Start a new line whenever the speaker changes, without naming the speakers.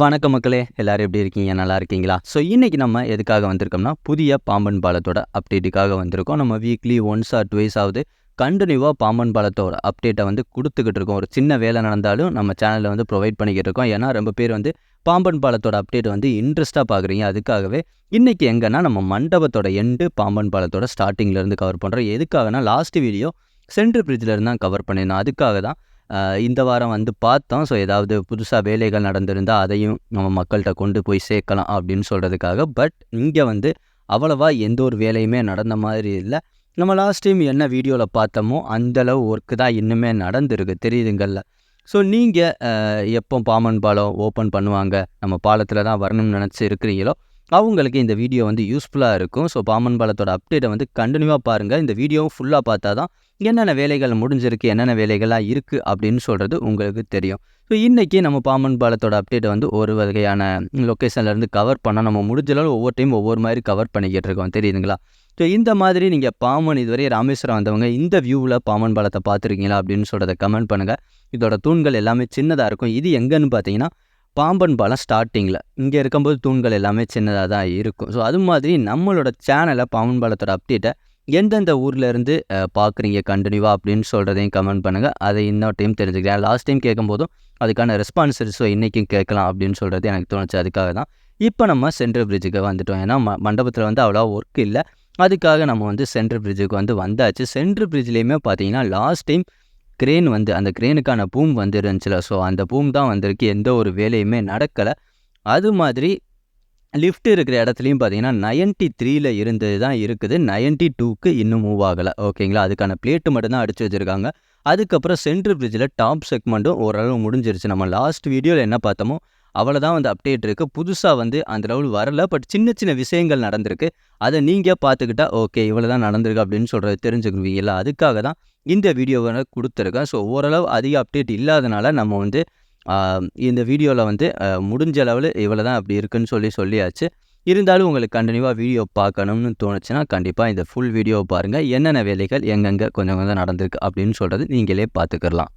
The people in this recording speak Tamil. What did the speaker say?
வணக்க மக்களே எல்லோரும் எப்படி இருக்கீங்க நல்லா இருக்கீங்களா ஸோ இன்றைக்கி நம்ம எதுக்காக வந்திருக்கோம்னா புதிய பாம்பன் பாலத்தோட அப்டேட்டுக்காக வந்திருக்கோம் நம்ம வீக்லி ஒன்ஸ் ஆர் டுவைஸ் ஆகுது கண்டினியூவாக பாம்பன் பாலத்தோட அப்டேட்டை வந்து கொடுத்துக்கிட்டு இருக்கோம் ஒரு சின்ன வேலை நடந்தாலும் நம்ம சேனலில் வந்து ப்ரொவைட் பண்ணிக்கிட்டு இருக்கோம் ஏன்னா ரொம்ப பேர் வந்து பாம்பன் பாலத்தோட அப்டேட் வந்து இன்ட்ரெஸ்ட்டாக பார்க்குறீங்க அதுக்காகவே இன்றைக்கி எங்கன்னா நம்ம மண்டபத்தோட எண்டு பாம்பன் பாலத்தோட இருந்து கவர் பண்ணுறோம் எதுக்காகனா லாஸ்ட் வீடியோ சென்ட்ரு பிரிட்ஜில் இருந்து தான் கவர் பண்ணியிருந்தோம் அதுக்காக தான் இந்த வாரம் வந்து பார்த்தோம் ஸோ ஏதாவது புதுசாக வேலைகள் நடந்திருந்தால் அதையும் நம்ம மக்கள்கிட்ட கொண்டு போய் சேர்க்கலாம் அப்படின்னு சொல்கிறதுக்காக பட் இங்கே வந்து அவ்வளவா எந்த ஒரு வேலையுமே நடந்த மாதிரி இல்லை நம்ம லாஸ்ட் டைம் என்ன வீடியோவில் பார்த்தோமோ அந்தளவு ஒர்க்கு தான் இன்னுமே நடந்திருக்கு தெரியுதுங்கள்ல ஸோ நீங்கள் எப்போ பாமன் பாலம் ஓப்பன் பண்ணுவாங்க நம்ம பாலத்தில் தான் வரணும்னு நினச்சி இருக்கிறீங்களோ அவங்களுக்கு இந்த வீடியோ வந்து யூஸ்ஃபுல்லாக இருக்கும் ஸோ பாமன் பாலத்தோட அப்டேட்டை வந்து கண்டினியூவாக பாருங்கள் இந்த வீடியோவும் ஃபுல்லாக பார்த்தா தான் என்னென்ன வேலைகள் முடிஞ்சிருக்கு என்னென்ன வேலைகளாக இருக்குது அப்படின்னு சொல்கிறது உங்களுக்கு தெரியும் ஸோ இன்றைக்கி நம்ம பாமன் பாலத்தோட அப்டேட்டை வந்து ஒரு வகையான லொக்கேஷன்லேருந்து கவர் பண்ணால் நம்ம முடிஞ்சளவு ஒவ்வொரு டைம் ஒவ்வொரு மாதிரி கவர் பண்ணிக்கிட்டு இருக்கோம் தெரியுதுங்களா ஸோ இந்த மாதிரி நீங்கள் பாமன் இதுவரை ராமேஸ்வரம் வந்தவங்க இந்த வியூவில் பாமன் பாலத்தை பார்த்துருக்கீங்களா அப்படின்னு சொல்கிறத கமெண்ட் பண்ணுங்கள் இதோட தூண்கள் எல்லாமே சின்னதாக இருக்கும் இது எங்கேன்னு பார்த்தீங்கன்னா பாம்பன் பாலம் ஸ்டார்டிங்கில் இங்கே இருக்கும்போது தூண்கள் எல்லாமே சின்னதாக தான் இருக்கும் ஸோ அது மாதிரி நம்மளோட சேனலை பாம்பன் பாலத்தோட அப்டேட்டை எந்தெந்த ஊர்லேருந்து பார்க்குறீங்க கண்டினியூவாக அப்படின்னு சொல்கிறதையும் கமெண்ட் பண்ணுங்கள் அதை இன்னொரு டைம் தெரிஞ்சுக்கிறேன் லாஸ்ட் டைம் கேட்கும்போதும் அதுக்கான ரெஸ்பான்ஸ் ஸோ இன்றைக்கும் கேட்கலாம் அப்படின்னு சொல்கிறது எனக்கு தோணுச்சு அதுக்காக தான் இப்போ நம்ம சென்ட்ரல் பிரிட்ஜுக்கு வந்துட்டோம் ஏன்னா மண்டபத்தில் வந்து அவ்வளோ ஒர்க் இல்லை அதுக்காக நம்ம வந்து சென்ட்ரல் பிரிட்ஜுக்கு வந்து வந்தாச்சு சென்ட்ரல் பிரிட்ஜ்லேயுமே பார்த்தீங்கன்னா லாஸ்ட் டைம் கிரேன் வந்து அந்த கிரேனுக்கான பூம் வந்துருந்துச்சில்ல ஸோ அந்த பூம் தான் வந்திருக்கு எந்த ஒரு வேலையுமே நடக்கலை அது மாதிரி லிஃப்ட் இருக்கிற இடத்துலையும் பார்த்தீங்கன்னா நைன்ட்டி த்ரீயில் இருந்தது தான் இருக்குது நைன்ட்டி டூக்கு இன்னும் மூவ் ஆகலை ஓகேங்களா அதுக்கான பிளேட்டு மட்டும்தான் அடித்து வச்சுருக்காங்க அதுக்கப்புறம் சென்ட்ரு பிரிட்ஜில் டாப் செக்மெண்ட்டும் ஓரளவு முடிஞ்சிருச்சு நம்ம லாஸ்ட் வீடியோவில் என்ன பார்த்தோமோ தான் வந்து அப்டேட் இருக்குது புதுசாக வந்து அந்த லெவல் வரல பட் சின்ன சின்ன விஷயங்கள் நடந்திருக்கு அதை நீங்கள் பார்த்துக்கிட்டா ஓகே இவ்வளோ தான் நடந்திருக்கு அப்படின்னு சொல்கிறத தெரிஞ்சுக்குவீங்களா அதுக்காக தான் இந்த வீடியோவை கொடுத்துருக்கேன் ஸோ ஓரளவு அதிக அப்டேட் இல்லாதனால நம்ம வந்து இந்த வீடியோவில் வந்து முடிஞ்ச அளவில் இவ்வளோ தான் அப்படி இருக்குன்னு சொல்லி சொல்லியாச்சு இருந்தாலும் உங்களுக்கு கண்டினியூவாக வீடியோ பார்க்கணும்னு தோணுச்சுன்னா கண்டிப்பாக இந்த ஃபுல் வீடியோவை பாருங்கள் என்னென்ன வேலைகள் எங்கெங்கே கொஞ்சம் கொஞ்சம் நடந்திருக்கு அப்படின்னு சொல்கிறது நீங்களே பார்த்துக்கலாம்